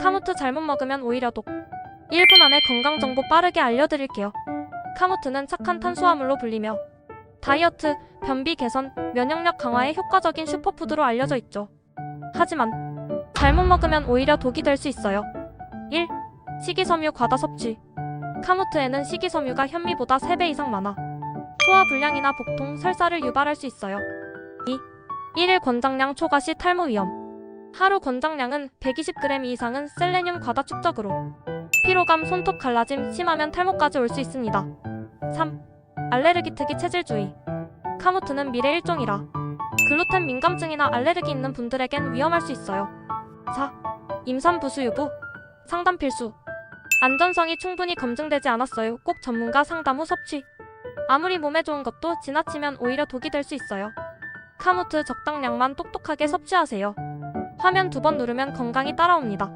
카무트 잘못 먹으면 오히려 독. 1분 안에 건강정보 빠르게 알려드릴게요. 카무트는 착한 탄수화물로 불리며 다이어트, 변비 개선, 면역력 강화에 효과적인 슈퍼푸드로 알려져 있죠. 하지만 잘못 먹으면 오히려 독이 될 수 있어요. 1. 식이섬유 과다 섭취. 카무트에는 식이섬유가 현미보다 3배 이상 많아 소화 불량이나 복통, 설사를 유발할 수 있어요. 2. 1일 권장량 초과 시 탈모 위험. 하루 권장량은 120g 이상은 셀레늄 과다 축적으로 피로감, 손톱 갈라짐, 심하면 탈모까지 올 수 있습니다. 3. 알레르기 특이 체질 주의. 카무트는 밀의 일종이라 글루텐 민감증이나 알레르기 있는 분들에겐 위험할 수 있어요. 4. 임산부 수 유부. 상담 필수. 안전성이 충분히 검증되지 않았어요. 꼭 전문가 상담 후 섭취. 아무리 몸에 좋은 것도 지나치면 오히려 독이 될 수 있어요. 카무트 적당량만 똑똑하게 섭취하세요. 화면 두 번 누르면 건강이 따라옵니다.